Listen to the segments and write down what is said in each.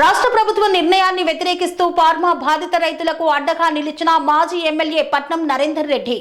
రాష్ట్ర ప్రభుత్వ నిర్ణయాన్ని వ్యతిరేకిస్తూ ఫార్మా బాధిత రైతులకు అడ్డగా నిలిచిన మాజీ ఎమ్మెల్యే పట్నం నరేందర్ రెడ్డి.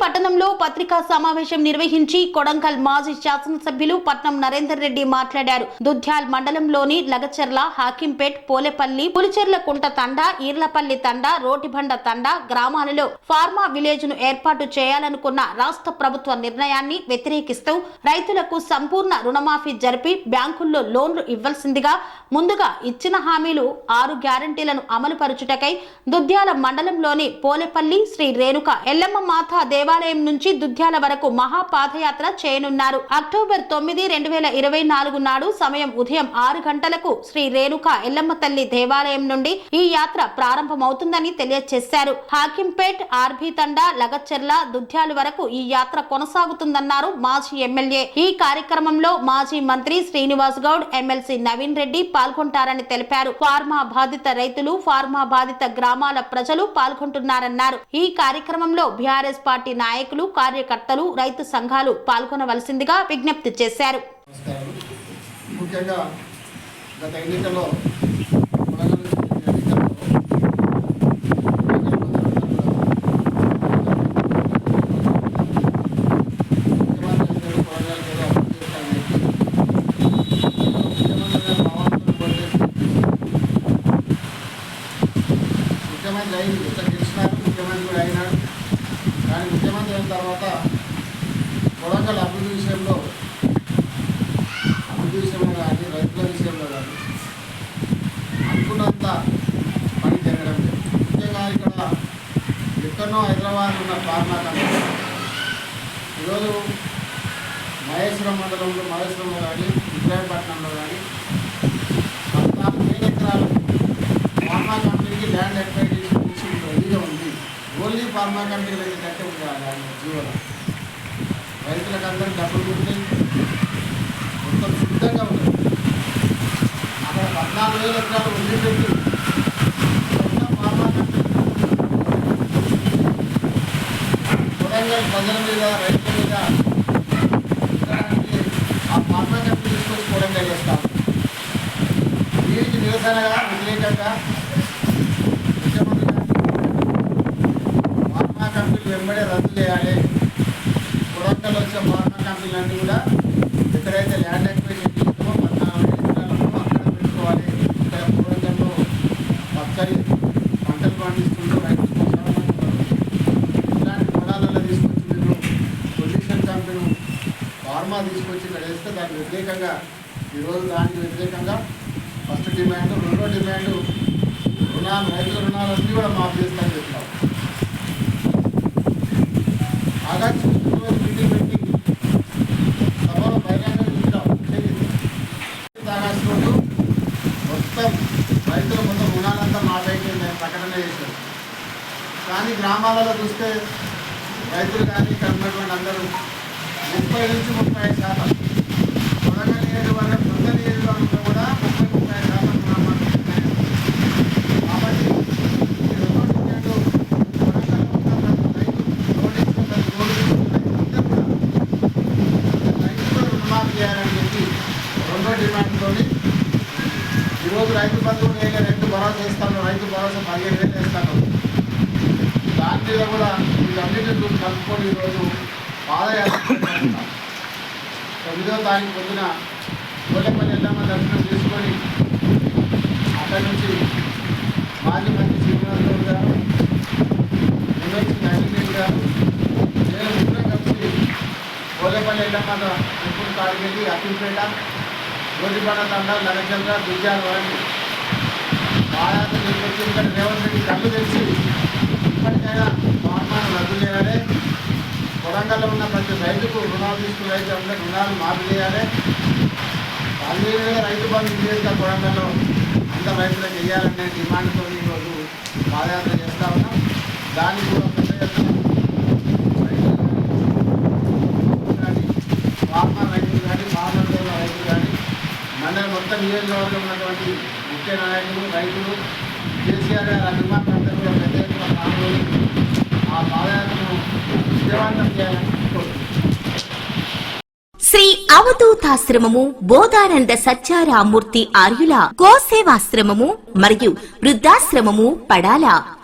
పట్టణంలో పత్రికా సమావేశం నిర్వహించి కొడంకల్ మాజీ శాసనసభ్యులు పట్నం నరేందర్ రెడ్డి మాట్లాడారు. దుధ్యాల్ మండలంలోని లగచెర్ల హాకింపేట్ పోలేపల్లి పులిచెర్ల కుంట తండ ఈర్లపల్లి తండ రోటిబండ తండ గ్రామాలలో ఫార్మా విలేజ్ను ఏర్పాటు చేయాలనుకున్న రాష్ట్ర ప్రభుత్వ నిర్ణయాన్ని వ్యతిరేకిస్తూ రైతులకు సంపూర్ణ రుణమాఫీ జరిపి బ్యాంకుల్లో లోన్లు ఇవ్వాల్సిందిగా ముందుగా ఇచ్చిన హామీలు ఆరు గ్యారంటీలను అమలు పరుచుటకై దుద్యాల మండలంలోని పోలేపల్లి శ్రీ రేణుక ఎల్లమ్మ మాత దేవాలయం నుంచి దుధ్యాల వరకు మహా పాదయాత్ర చేయనున్నారు. అక్టోబర్ తొమ్మిది రెండు వేల ఇరవై నాలుగు నాడు సమయం ఉదయం ఆరు గంటలకు శ్రీ రేణుక ఎల్లమ్మ తల్లి దేవాలయం నుండి ఈ యాత్ర ప్రారంభమవుతుందని తెలియజేశారు. హాకింపేట్ ఆర్బీ తండా లగచెర్ల దుధ్యాల వరకు ఈ యాత్ర కొనసాగుతుందన్నారు మాజీ ఎమ్మెల్యే. ఈ కార్యక్రమంలో మాజీ మంత్రి శ్రీనివాస్ గౌడ్ ఎమ్మెల్సీ నవీన్ రెడ్డి పాల్గొంటారని తెలిపారు. ఫార్మా బాధిత రైతులు ఫార్మా బాధిత గ్రామాల ప్రజలు పాల్గొంటున్నారన్నారు. ఈ కార్యక్రమంలో బీఆర్ఎస్ పార్టీ నాయకులు కార్యకర్తలు రైతు సంఘాలు పాల్గొనవలసిందిగా విజ్ఞప్తి చేశారు. ముఖ్యంగా గత ఎన్నికల్లో కొడంగల్ ఎన్నికల్లో ముఖ్యమంత్రి గారు కొడంగల్ జిల్లా ముఖ్యమంత్రి గారు మావాళ్ళతో పనిచేసి ముఖ్యమంత్రి అయింది ఇట్లా గెలిచినారు ముఖ్యమంత్రి కూడా అయినాడు కానీ ముఖ్యమంత్రి అయిన తర్వాత కొడంగల్ అభివృద్ధి విషయంలో అభివృద్ధి విషయంలో కానీ రైతుల విషయంలో కానీ అనుకున్నంత పని జరగడం లేదు. ముఖ్యంగా ఇక్కడ ఎక్కడో హైదరాబాద్ ఉన్న ఫార్మా కంపెనీ. ఈరోజు మహేశ్వరం మండలంలో మహేశ్వరంలో కానీ ఇబ్రాహీంపట్నంలో కానీ పద్నాలుగు వేల ఎకరాలు ఫార్మా కంపెనీకి ల్యాండ్ అక్వైజేషన్ ఓన్లీ ఫార్మా కంపెనీలకి కట్టే ఉంది జీవన. రైతులకు అందరూ డబ్బులు ఉంటాయి మొత్తం శుద్ధంగా ఉంటుంది. అక్కడ పద్నాలుగు వేల ఎకరాలు ఉండేటట్టు మొత్తం ప్రజల మీద రైతుల మీద ఆ ఫార్మా కంపెనీ తీసుకొచ్చి కొడంగల్ చేస్తాం. దీనికి నిరసనగా వ్యతిరేకంగా ముఖ్యమంత్రి గారు ఫార్మా కంపెనీలు వెంబడే రద్దు చేయాలి. కొడంగల్ వచ్చే ఫార్మా కంపెనీలన్నీ కూడా ఎక్కడైతే ల్యాండ్ ఎక్విజిషన్ చేస్తామో పద్నాలుగు ఎకరాలను అక్కడ పెట్టుకోవాలి. ఇక్కడ కొడంగల్లో పచ్చడి పంటలు పండిస్తుంటూ రైతులు ఇలాంటి పొలాలలో తీసుకొచ్చి మీరు పొల్యూషన్ కంపెనీ ఫార్మా తీసుకొచ్చి ఇక్కడ వేస్తే దానికి వ్యతిరేకంగా ఈరోజు దానికి వ్యతిరేకంగా ఫస్ట్ డిమాండ్ రెండో డిమాండ్ రుణాలు రైతుల రుణాలన్నీ కూడా మాఫ్ చేస్తాను చెప్పినాం ఆగస్టు రోజు మీటింగ్ పెట్టి సభలో బహిరంగ చూసినాం ఆగస్టు రోజు మొత్తం రైతుల మొత్తం రుణాలంతా మాఫ్ ప్రకటన చేశారు కానీ గ్రామాలలో చూస్తే రైతులు కానీ ఇక్కడ ఉన్నటువంటి అందరూ ముప్పై నుంచి ముప్పై ఐదు శాతం కొడగ నియోజకవర్గం సొంత నియోజకవర్గంలో కూడా ముప్పై ముప్పై ఐదు శాతం గ్రామాలు ఉన్నాయి. కాబట్టి ఈ రెండో డిమాండ్ కొడంగల్ ఉన్న ప్రతి రైతు రోడ్డు ఇచ్చిన ప్రతి రోడ్డు ఇచ్చిన రైతులందరూ కూడా రైతులు రుణమాఫీ చేయాలని చెప్పి రెండో డిమాండ్తో రోజు రైతు బంధువు నేను రెండు భరోసా ఇస్తాను రైతు భరోసా పదిహేను వేలు వేస్తాను. దాని మీద కూడా వీటన్నిటిని కలుపుకొని ఈరోజు పాదయాత్ర తొమ్మిదో తారీఖు పొద్దున కోటపల్లి ఎల్లమ్మ దర్శనం చేసుకొని అక్కడి నుంచి మాజీ మంత్రి శ్రీనివాస్ గౌడ్ గారు ఎమ్మెల్సీ నవీన్ రెడ్డి గారు నేను ముగ్గురం కలిసి కోటపల్లి ఎల్లమ్మ టెంపుల్ కాడికి అఖిల్పేట గోడిపడ తండ నరచంద్ర దుర్జాల వరకు పాదయాత్ర తీసుకొచ్చి ఇక్కడ రేవంత్ రెడ్డి కళ్ళు తెచ్చి ఇప్పటికైనా ఫార్మాను రద్దు చేయాలి. కొడంగల్లో ఉన్న ప్రతి రైతుకు రుణాలు తీసుకున్న రైతు అందరూ రుణాలు మాఫీ చేయాలి. పదిహేను రైతు బంధు నియోజక కొడంగల్లో అంత రైతులకు చేయాలనే డిమాండ్తో ఈరోజు పాదయాత్ర చేస్తా ఉన్నాం. దానికి కూడా పెద్ద ఎత్తున రైతులు కానీ ఫార్మర్ రైతులు కానీ ఫార్మర్ రైతులు కానీ మండలం నియోజకవర్గం ఉన్నటువంటి ముఖ్య నాయకులు రైతులు కేసీఆర్ గారి అభిమానులందరూ కూడా పెద్ద ఎత్తున పాల్గొని ఆ పాదయాత్రను విజయవంతం చేయాలని శ్రీ అవధూతాశ్రమము బోధానంద సత్యారామూర్తి ఆర్యుల గోసేవాశ్రమము మరియు వృద్ధాశ్రమము పడాల.